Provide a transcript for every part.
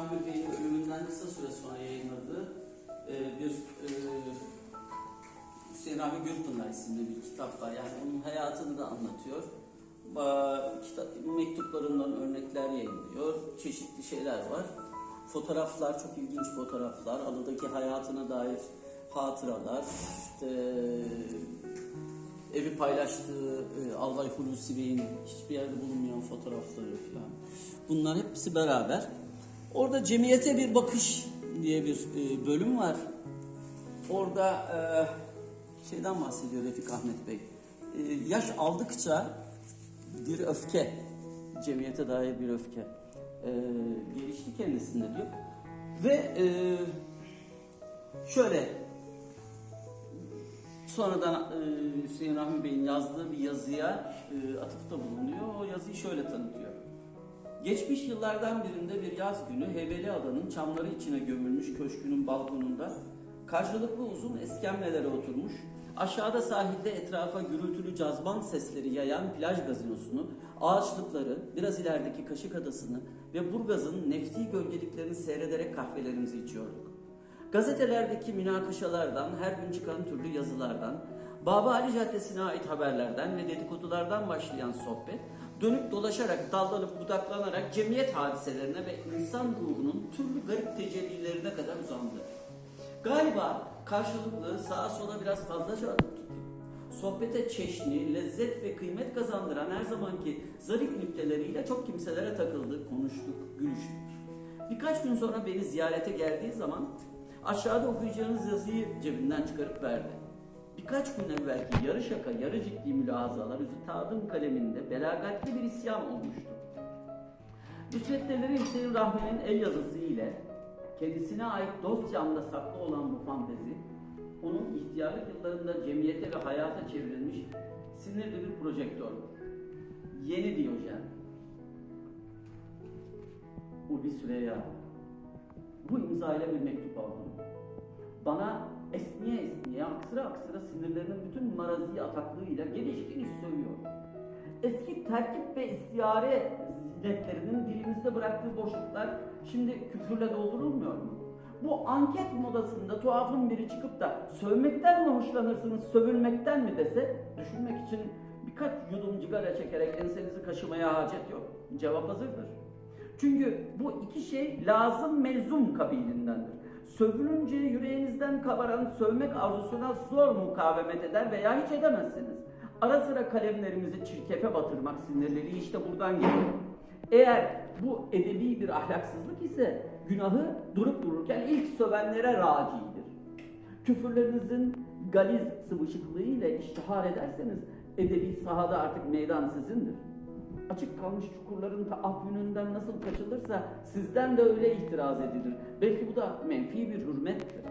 Rahmi Bey'in ölümünden kısa süre sonra yayınladığı e, bir e, Hüseyin Rahmi Gürpınar isimli bir kitap var. Yani onun hayatını da anlatıyor. Ba- Kitap, mektuplarından örnekler yayınlıyor. Çeşitli şeyler var. Fotoğraflar, çok ilginç fotoğraflar. Alıdaki hayatına dair hatıralar. İşte evi paylaştığı e, Albay Hulusi Bey'in hiçbir yerde bulunmayan fotoğrafları falan. Bunlar hepsi beraber. Orada cemiyete bir bakış diye bir e, bölüm var. Orada e, şeyden bahsediyor Refik Ahmet Bey. E, yaş aldıkça bir öfke, cemiyete dair bir öfke e, gelişti kendisinde diyor. Ve e, şöyle sonradan e, Hüseyin Rahmi Bey'in yazdığı bir yazıya e, atıfta bulunuyor. O yazıyı şöyle tanıtıyor. Geçmiş yıllardan birinde bir yaz günü Hebeliada'nın çamları içine gömülmüş köşkünün balkonunda karşılıklı uzun eskemlelere oturmuş, aşağıda sahilde etrafa gürültülü cazban sesleri yayan plaj gazinosunu, ağaçlıkları, biraz ilerideki Kaşık Adası'nı ve Burgaz'ın nefti gölgeliklerini seyrederek kahvelerimizi içiyorduk. Gazetelerdeki münakaşalardan, her gün çıkan türlü yazılardan, Baba Ali Caddesi'ne ait haberlerden ve dedikodulardan başlayan sohbet, dönüp dolaşarak, dallanıp budaklanarak cemiyet hadiselerine ve insan ruhunun türlü garip tecellilerine kadar uzandı. Galiba karşılıklı sağa sola biraz fazlaca adım tuttuk. Sohbete çeşni, lezzet ve kıymet kazandıran her zamanki zarif nükteleriyle çok kimselere takıldık, konuştuk, gülüştük. Birkaç gün sonra beni ziyarete geldiği zaman aşağıda okuyacağınız yazıyı cebinden çıkarıp verdi. Birkaç gün evvelki yarı şaka, yarı ciddi mülahazalar üstadım kaleminde belagatli bir isyan olmuştu. Müsveddeleri Hüseyin Rahmi'nin el yazısı ile kendisine ait dosyamda saklı olan bu fantezi, onun ihtiyarlık yıllarında cemiyete ve hayata çevrilmiş sinirli bir projektör. Yeni Diyojen. Ulvi Süreyya. Bu imzayla bir mektup aldım. Bana esniye esniye, aksıra aksıra sinirlerinin bütün marazi ataklığıyla geniş sövüyor. Eski terkip ve istiyare ziynetlerinin dilimizde bıraktığı boşluklar şimdi küfürle doldurulmuyor mu? Bu anket modasında tuhafın biri çıkıp da sövmekten mi hoşlanırsınız, sövülmekten mi dese düşünmek için birkaç yudum cigara çekerek ensenizi kaşımaya hacet yok. Cevap hazırdır. Çünkü bu iki şey lazım melzum kabilindendir. Sövülünce yüreğinizden kabaran sövmek arzusuna zor mukavemet eder veya hiç edemezsiniz. Ara sıra kalemlerimizi çirkefe batırmak sinirleri işte buradan geliyor. Eğer bu edebi bir ahlaksızlık ise günahı durup dururken ilk sövenlere racidir. Küfürlerinizin galiz sıvışıklığı ile iştihar ederseniz edebi sahada artık meydan sizindir. Açık kalmış çukurların taaffüninden nasıl kaçılırsa sizden de öyle itiraz edilir. Belki bu da menfi bir hürmettir.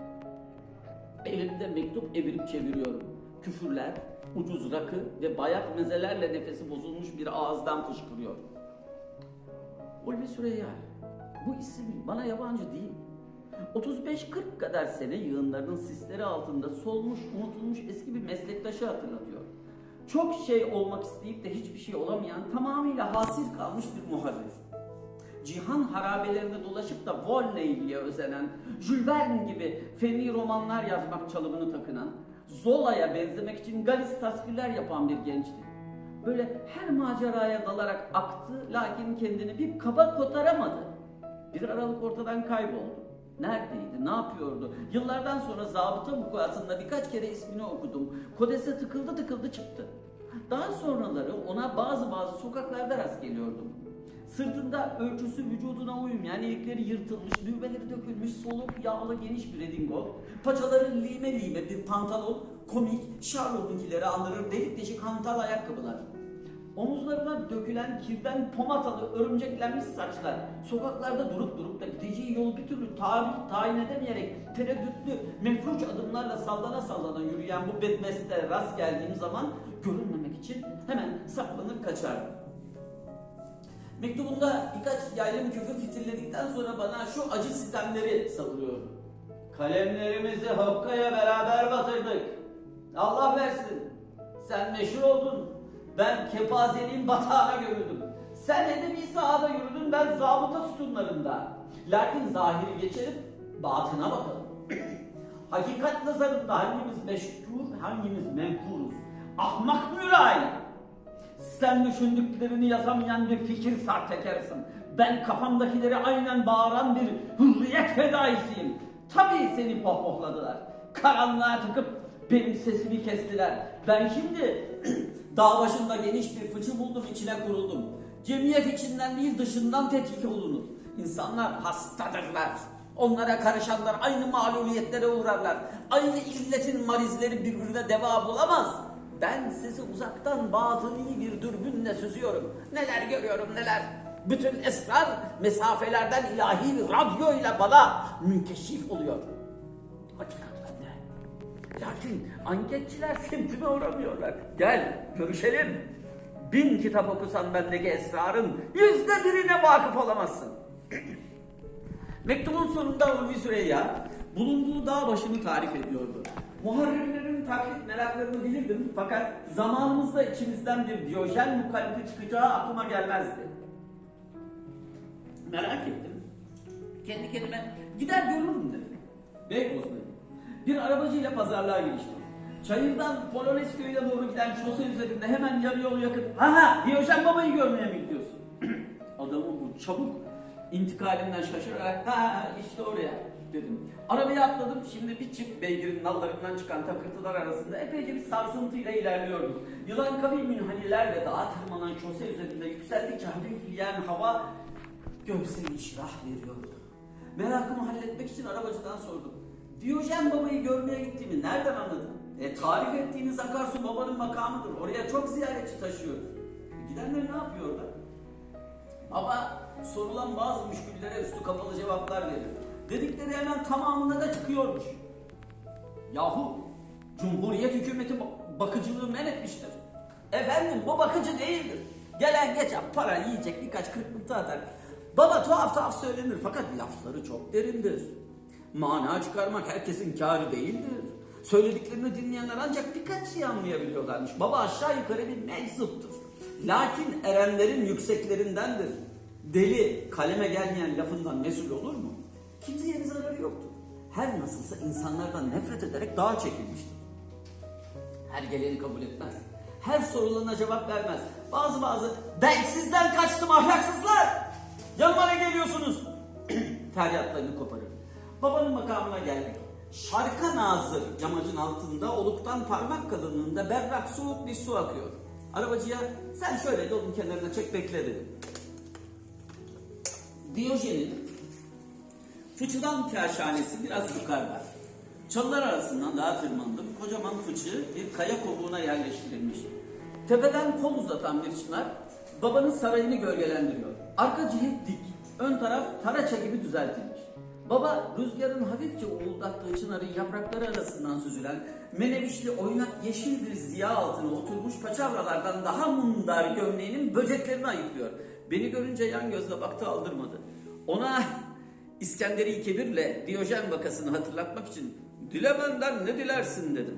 Elimde mektup evirip çeviriyorum. Küfürler, ucuz rakı ve bayat mezelerle nefesi bozulmuş bir ağızdan fışkırıyor. Ulvi Süreyya, bu isim bana yabancı değil. 35-40 kadar sene yığınlarının sisleri altında solmuş, unutulmuş eski bir meslektaşı hatırlatıyor. Çok şey olmak isteyip de hiçbir şey olamayan, tamamıyla hasir kalmış bir muharrir. Cihan harabelerinde dolaşıp da Volneyli'ye özenen, Jules Verne gibi fenli romanlar yazmak çalımını takınan, Zola'ya benzemek için galis tasvirler yapan bir gençti. Böyle her maceraya dalarak aktı lakin kendini bir kaba kotaramadı. Bir aralık ortadan kayboldu. Neredeydi, ne yapıyordu? Yıllardan sonra zabıta vukuatında birkaç kere ismini okudum. Kodese tıkıldı tıkıldı çıktı. Daha sonraları ona bazı bazı sokaklarda rast geliyordum. Sırtında ölçüsü vücuduna uymayan, ilikleri yırtılmış, düğmeleri dökülmüş, soluk, yağlı, geniş bir redingot, paçaları lime lime bir pantolon, komik, Charlot'unkilere andırır delik deşik hantal ayakkabılar. Omuzlarına dökülen kirden pomatalı, örümceklenmiş saçlar, sokaklarda durup durup da gideceği yolu bir türlü tarih tayin edemeyerek tereddütlü, mefruç adımlarla sallana sallana yürüyen bu bedmeste rast geldiğim zaman görünmemek için hemen saklanır kaçardım. Mektubunda birkaç yaylım küfür fitilledikten sonra bana şu acı sistemleri savuruyor. Kalemlerimizi hokkaya beraber batırdık. Allah versin. Sen meşhur oldun. Ben kepazeliğin batağına gömüldüm. Sen edebi sahada yürüdün, ben zabıta sütunlarında. Lakin zahiri geçelim, batına bakalım. Hakikat nazarında hangimiz meşhur, hangimiz menkuruz? Ahmak mülayim. Sen düşündüklerini yazamayan bir fikir sahtekarısın. Ben kafamdakileri aynen bağıran bir hürriyet fedaisiyim. Tabii seni pohpohladılar. Karanlığa tıkıp benim sesimi kestiler. Ben şimdi dağ başında geniş bir fıçı buldum içine kuruldum. Cemiyet içinden değil dışından tetkik olunur. İnsanlar hastadırlar. Onlara karışanlar aynı mağlubiyetlere uğrarlar. Aynı illetin marizleri birbirine deva bulamaz. Ben sizi uzaktan batıni bir dürbünle süzüyorum. Neler görüyorum neler. Bütün esrar mesafelerden ilahi bir radyo ile bana münkeşif oluyor. Hakikaten ne? Lakin anketçiler semtime uğramıyorlar. Gel görüşelim. Bin kitap okusan bendeki esrarın yüzde birine vakıf olamazsın. Mektubun sonunda Ulvi Süreyya bulunduğu dağ başını tarif ediyordu. Muharrirlerin taklit meraklarını bilirdim fakat zamanımızda içimizden bir Diyojen mukallifi çıkacağı aklıma gelmezdi. Merak ettim. Kendi kendime gider görürüm dedim. Beykoz'dayım. Bir arabacıyla pazarlığa giriştim. Çayırdan Polonezköy'e doğru giden şose üzerinde hemen yarı yol yakın. Ha ha Diyojen babayı görmeye mi gidiyorsun? Adamı bu çabuk intikalinden şaşırarak ha işte oraya dedim. Arabaya atladım şimdi bir çift beygirin nallarından çıkan takırtılar arasında epeyce bir sarsıntıyla ilerliyordum. Yılan kavi münhanilerle dağa tırmanan şose üzerinde yükseldikçe hafifleyen hava göğsüme işrah veriyordu. Merakımı halletmek için arabacıdan sordum. Diyojen babayı görmeye gittiğimi nereden anladın? E, tarif ettiğiniz akarsu babanın makamıdır. Oraya çok ziyaretçi taşıyoruz. E, gidenler ne yapıyorlar? Baba sorulan bazı müşküllere üstü kapalı cevaplar verir. Dedikleri hemen tamamına da çıkıyormuş. Yahu Cumhuriyet hükümeti ba- bakıcılığı men etmiştir. Efendim bu bakıcı değildir. Gelen geçen para yiyecek birkaç kırklıntı atar. Baba tuhaf tuhaf söylenir fakat lafları çok derindir. Mana çıkarmak herkesin kârı değildir. Söylediklerini dinleyenler ancak birkaç şey anlayabiliyorlarmış. Baba aşağı yukarı bir meczuptur. Lakin erenlerin yükseklerindendir. Deli kaleme gelmeyen lafından mesul olur mu? Kimseye zararı yoktur. Her nasılsa insanlardan nefret ederek dağa çekilmiştir. Her geleni kabul etmez. Her sorulana cevap vermez. Bazı bazı ben sizden kaçtım ahlaksızlar. Yanıma ne geliyorsunuz? Feryatlarını koparır. Babanın makamına geldik. Şarka nazır yamacın altında oluktan parmak kalınlığında berrak soğuk bir su akıyor. Arabacıya sen şöyle yolun kenarına çek bekle dedim. Diyojen'in Fıçıdan kaşhanesi biraz yukarıda. Çalılar arasından daha tırmandım. Kocaman fıçı bir kaya kovuğuna yerleştirilmiş. Tepeden kol uzatan bir çınar babanın sarayını gölgelendiriyor. Arka cihet dik, ön taraf taraça gibi düzeltilmiş. Baba rüzgarın hafifçe uğuldattığı çınarın yaprakları arasından süzülen menevişli oynak yeşil bir ziya altına oturmuş paçavralardan daha mundar gömleğinin böceklerini ayıklıyor. Beni görünce yan gözle baktı aldırmadı. Ona İskenderi Kebir'le Diyojen vakasını hatırlatmak için dile benden ne dilersin dedim.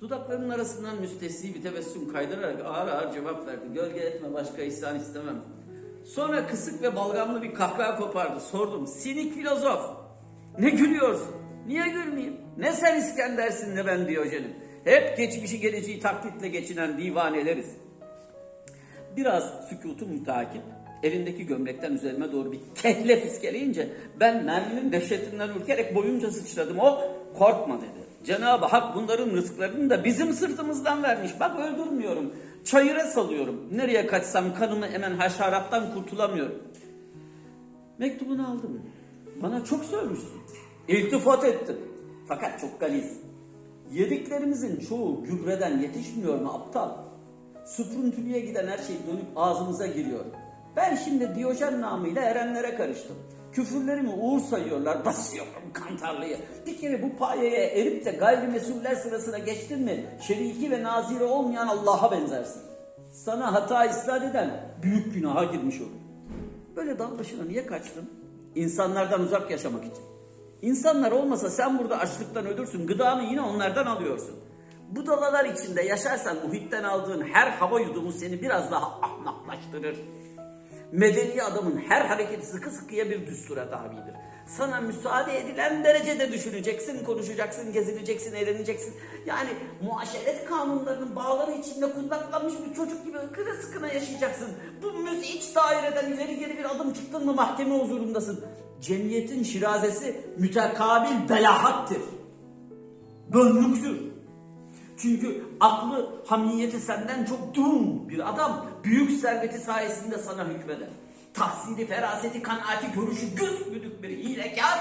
Dudaklarının arasından müstesni bir tebessüm kaydırarak ağır ağır cevap verdi. Gölge etme başka ihsan istemem. Sonra kısık ve balgamlı bir kahkaha kopardı. Sordum. Sinik filozof. Ne gülüyorsun? Niye gülmeyeyim? Ne sen İskender'sin ne ben Diyojen'im. Hep geçmişi geleceği taklitle geçinen divaneleriz. Biraz sükutu mütakip elindeki gömlekten üzerime doğru bir kehle fiskeleyince ben merminin dehşetinden ürkerek boyunca sıçradım. O korkma dedi. Cenab-ı Hak bunların rızıklarını da bizim sırtımızdan vermiş. Bak öldürmüyorum. Çayıra salıyorum. Nereye kaçsam kanımı emen haşerattan kurtulamıyorum. Mektubunu aldım. Bana çok sövmüşsün. İltifat ettim. Fakat çok galiz. Yediklerimizin çoğu gübreden yetişmiyor mu aptal? Süprüntülüye giden her şey dönüp ağzımıza giriyor. Ben şimdi Diyojen namıyla erenlere karıştım. Küfürlerimi uğur sayıyorlar, basıyorum kantarlıyı. Bir kere bu payeye erip de gayrimesuller sırasına geçtin mi, şeriki ve naziri olmayan Allah'a benzersin. Sana hata isnat eden büyük günaha girmiş olur. Böyle dal başına niye kaçtın? İnsanlardan uzak yaşamak için. İnsanlar olmasa sen burada açlıktan ölürsün, gıdanı yine onlardan alıyorsun. Bu dalalar içinde yaşarsan muhitten aldığın her hava yudumu seni biraz daha ahmaklaştırır. Medeni adamın her hareketi sıkı sıkıya bir düstura tabidir. Sana müsaade edilen derecede düşüneceksin, konuşacaksın, gezineceksin, eğleneceksin. Yani muaşeret kanunlarının bağları içinde kundaklanmış bir çocuk gibi ıkına sıkına yaşayacaksın. Bu müzi iç daireden ileri geri bir adım çıktın mı mahkeme huzurundasın. Cemiyetin şirazesi mütekabil belahattır. Bönlüktür. Çünkü aklı, hamiyeti senden çok dum bir adam büyük serveti sayesinde sana hükmeder. Tahsili, feraseti, kanaati, görüşü göz güdük bir hilekar,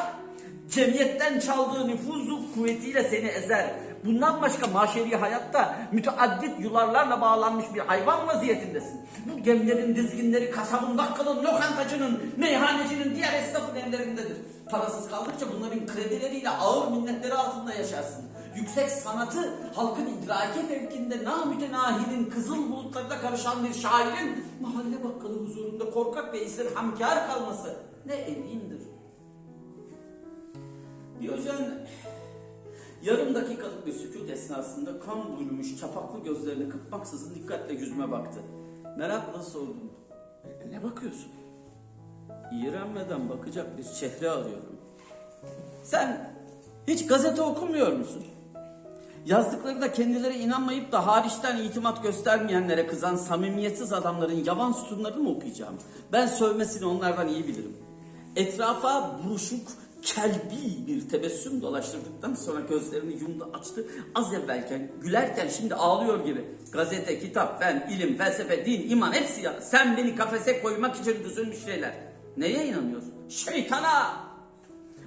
cemiyetten çaldığı nüfuzu kuvvetiyle seni ezer. Bundan başka maşeri hayatta müteaddit yularlarla bağlanmış bir hayvan vaziyetindesin. Bu gemilerin dizginleri kasabın, bakkalın, lokantacının, meyhanecinin diğer esnafın ellerindedir. Parasız kaldıkça bunların kredileriyle ağır minnetleri altında yaşarsın. Yüksek sanatı halkın idraki fevkinde namütenahinin kızıl bulutlarına karışan bir şairin mahalle bakkalı huzurunda korkak ve istirhamkar kalması ne elimdir. Diyojen yarım dakikalık bir sükut esnasında kan bürümüş çapaklı gözlerini kırpmaksızın dikkatle yüzüme baktı. Merakla sordum. "E, Ne bakıyorsun? İğrenmeden bakacak bir çehre arıyorum. Sen hiç gazete okumuyor musun? Yazdıkları da kendileri inanmayıp da hariçten itimat göstermeyenlere kızan samimiyetsiz adamların yavan sütunlarını mı okuyacağım? Ben sövmesini onlardan iyi bilirim. Etrafa buruşuk, kelbi bir tebessüm dolaştırdıktan sonra gözlerini yumdu açtı. Az evvelken gülerken şimdi ağlıyor gibi. Gazete, kitap, fen, ilim, felsefe, din, iman hepsi ya. Sen beni kafese koymak için düzülmüş şeyler. Neye inanıyorsun? Şeytana!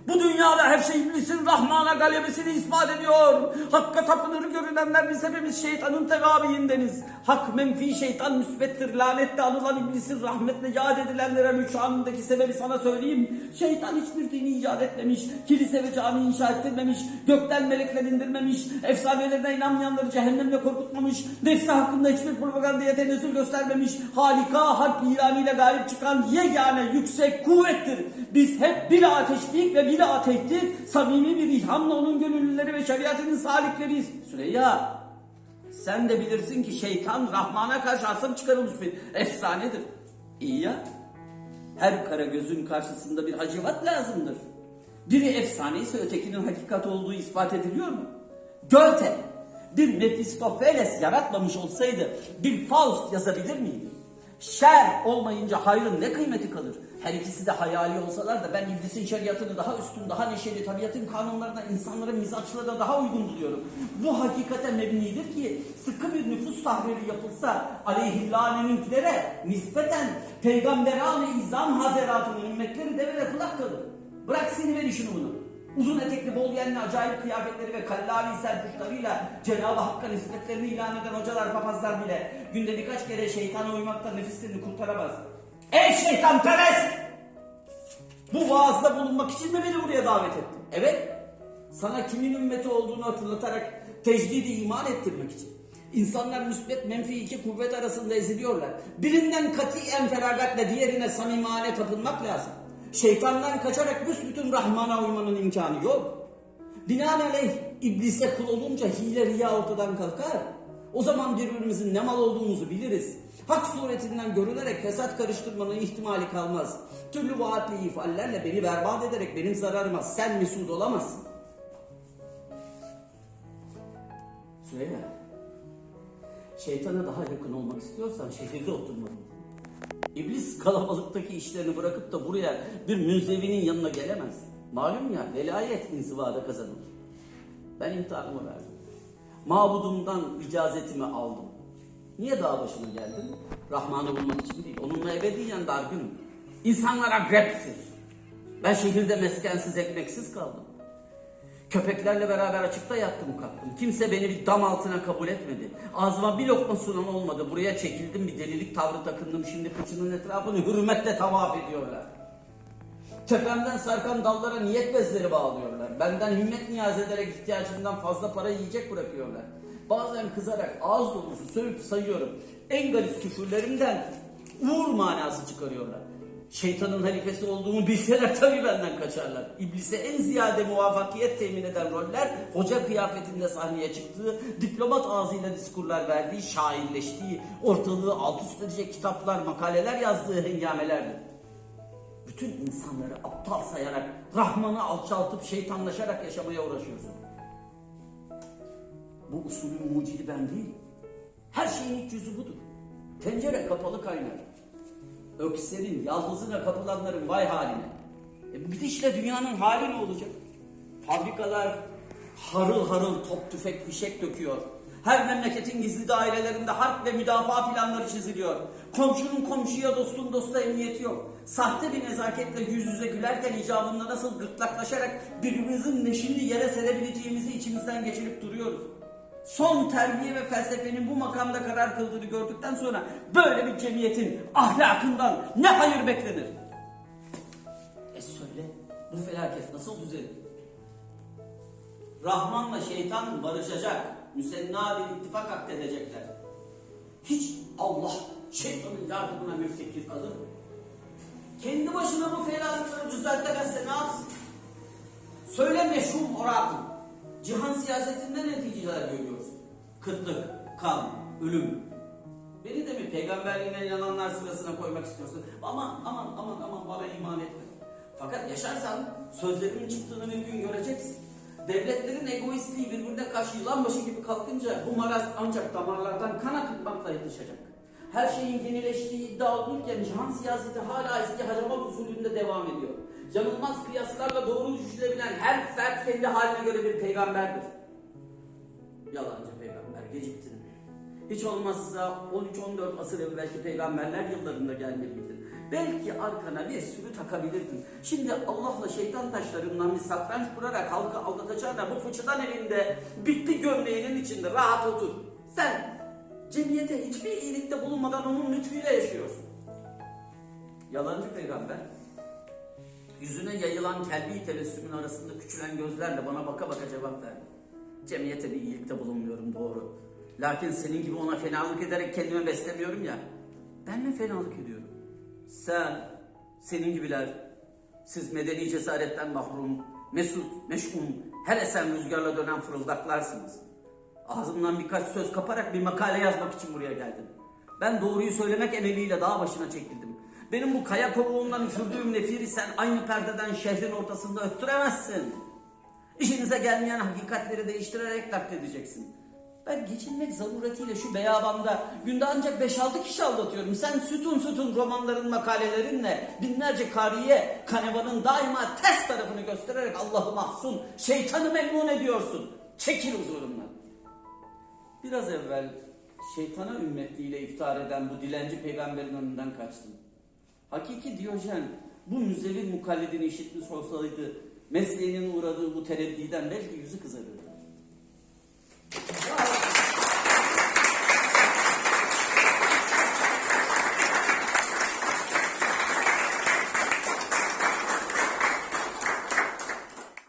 Bu dünyada her şey iblisin Rahman'a galebesini ispat ediyor. Hakka tapınır görünenler biz hepimiz şeytanın tegabiyindeniz. Hak menfi şeytan müsbettir. Lanette anılan iblisin rahmetle yad edilenlere müşanındaki sebebi sana söyleyeyim. Şeytan hiçbir dini icat etmemiş. Kilise ve cami inşa ettirmemiş. Gökten melekler indirmemiş. Efsanelerine inanmayanları cehennemle korkutmamış. Nefsi hakkında hiçbir propagandaya tenezzül göstermemiş. Halika harp ilanıyla galip çıkan yegane yüksek kuvvettir. Biz hep bila teşvik ve bila tehdit, samimi bir ilhamla onun gönüllüleri ve şeriatının salikleriyiz. Süreyya, sen de bilirsin ki şeytan Rahman'a karşı asım çıkarılmış bir efsanedir. İyi ya, her kara gözün karşısında bir hacivat lazımdır. Biri efsane ise ötekinin hakikat olduğu ispat ediliyor mu? Goethe bir Mephistopheles yaratmamış olsaydı bir Faust yazabilir miydi? Şer olmayınca hayrın ne kıymeti kalır? Her ikisi de hayali olsalar da ben iblisin şeriatını daha üstün, daha neşeli, tabiatın kanunlarına, insanların mizaçlarına daha uygun buluyorum. Bu hakikate mebnidir ki sıkı bir nüfus tahriri yapılsa aleyhillâneninklere nispeten peygamberane izam hazeratının ümmetleri devre kulak kalır. Bırak seni ver işini bunu. Uzun etekli bol yenli acayip kıyafetleri ve kallali serpuşlarıyla Cenab-ı Hakk'a nispetlerini ilan eden hocalar papazlar bile günde birkaç kere şeytana uymaktan nefislerini kurtaramaz. Ey şeytan perest! Bu vaazda bulunmak için mi beni buraya davet ettin? Evet. Sana kimin ümmeti olduğunu hatırlatarak tecdidi iman ettirmek için. İnsanlar müsbet menfi iki kuvvet arasında eziliyorlar. Birinden katiyen feragatla diğerine samimane tapınmak lazım. Şeytandan kaçarak büsbütün Rahman'a uymanın imkanı yok. Binaenaleyh iblise kul olunca hile riya ortadan kalkar. O zaman birbirimizin ne mal olduğumuzu biliriz. Hak suretinden görünerek fesat karıştırmanın ihtimali kalmaz. Türlü vaatli ifallerle beni berbat ederek benim zararıma sen mesut olamazsın. Süreyya, şeytana daha yakın olmak istiyorsan şehirde oturmalısın. İblis kalabalıktaki işlerini bırakıp da buraya bir münzevinin yanına gelemez. Malum ya velayet inzivada kazanılır. Ben imtihanımı verdim. Mabudumdan icazetimi aldım. Niye dağ başına geldim? Rahman'ı bulmak için değil. Onunla ebediyen dargınım. İnsanlar agrepsir. Ben şehirde meskensiz ekmeksiz kaldım. Köpeklerle beraber açıkta yattım kalktım. Kimse beni bir dam altına kabul etmedi. Ağzıma bir lokma sunan olmadı. Buraya çekildim bir delilik tavrı takındım. Şimdi kıçının etrafını hürmetle tavaf ediyorlar. Tepemden sarkan dallara niyet bezleri bağlıyorlar. Benden himmet niyaz ederek ihtiyacımdan fazla para yiyecek bırakıyorlar. Bazen kızarak ağız dolusu sövüp sayıyorum. En galis küfürlerimden uğur manası çıkarıyorlar. Şeytanın halifesi olduğumu bilseler tabii benden kaçarlar. İblise en ziyade muvaffakiyet temin eden roller, hoca kıyafetinde sahneye çıktığı, diplomat ağzıyla diskurlar verdiği, şairleştiği, ortalığı alt üst edecek kitaplar, makaleler yazdığı hengamelerdi. Bütün insanları aptal sayarak, Rahman'ı alçaltıp şeytanlaşarak yaşamaya uğraşıyorsun. Bu usulün mucidi ben değil. Her şeyin iç yüzü budur. Tencere kapalı kaynar. Ökserin, yaldızına kapılanların vay haline. E işte dünyanın hali ne olacak? Fabrikalar harıl harıl top tüfek fişek döküyor. Her memleketin gizli dairelerinde harp ve müdafaa planları çiziliyor. Komşunun komşuya, dostun dosta emniyeti yok. Sahte bir nezaketle yüz yüze gülerken icabında nasıl gırtlaklaşarak birbirimizin neşini yere serebileceğimizi içimizden geçirip duruyoruz. Son terbiye ve felsefenin bu makamda karar kıldığını gördükten sonra böyle bir cemiyetin ahlakından ne hayır beklenir? E söyle, bu felaket nasıl düzelir? Rahmanla şeytan barışacak, müsenna bir ittifak akdedecekler. Hiç Allah şeytanın yardımına müftekir kalır? Kendi başına bu fenalıkları düzeltemezse ne yapsın? Söyle meşhum orakım. Cihan siyasetinde neticeler görüyoruz. Kıtlık, kan, ölüm. Beni de mi peygamberliğine inananlar sırasına koymak istiyorsun? Aman aman aman aman bana iman etme. Fakat yaşarsan sözlerimin çıktığını bir gün göreceksin. Devletlerin egoistliği birbirine karşı yılan başı gibi kalkınca bu maraz ancak damarlardan kan akıtmakla yetişecek. Her şeyin yenileştiği iddia olunurken cihan siyaseti hala eski hacamat usulünde devam ediyor. Yanılmaz kıyaslarla doğru düşülebilen her fert kendi haline göre bir peygamberdir. Yalancı peygamber geciktin. Hiç olmazsa 13-14 asır evvelki peygamberler yıllarında gelmeliydin. Belki arkana bir sürü takabilirdin. Şimdi Allah'la şeytan taşlarından bir satranç kurarak halkı aldatacağına bu fıçıdan evinde bitli gömleğinin içinde rahat otur. Sen cemiyete hiçbir iyilikte bulunmadan onun lütfuyla yaşıyorsun. Yalancı peygamber yüzüne yayılan kelbi tebessümün arasında küçülen gözlerle bana baka baka cevap verdi. Cemiyete bir iyilikte bulunmuyorum doğru. Lakin senin gibi ona fenalık ederek kendime beslemiyorum ya. Ben mi fenalık ediyorum? Sen, senin gibiler, siz medeni cesaretten mahrum, mesut, meşgum, her esen rüzgarla dönen fırıldaklarsınız. Ağzımdan birkaç söz kaparak bir makale yazmak için buraya geldim. Ben doğruyu söylemek emeliyle dağ başına çekildim. Benim bu kaya kovuğundan üfürdüğüm nefiri sen aynı perdeden şehrin ortasında öttüremezsin. İşinize gelmeyen hakikatleri değiştirerek nakledeceksin. Ben geçinmek zaruretiyle şu beyabanda günde ancak 5-6 kişi aldatıyorum. Sen sütun sütun romanların makalelerinle binlerce kariye kanevanın daima ters tarafını göstererek Allah'ı mahzun, şeytanı memnun ediyorsun. Çekil huzurumdan. Biraz evvel şeytana ümmetliğiyle iftar eden bu dilenci peygamberin önünden kaçtım. Hakiki Diyojen bu müzevir mukallidini işitmiş olsaydı mesleğinin uğradığı bu tereddiden belki yüzü kızarırdı.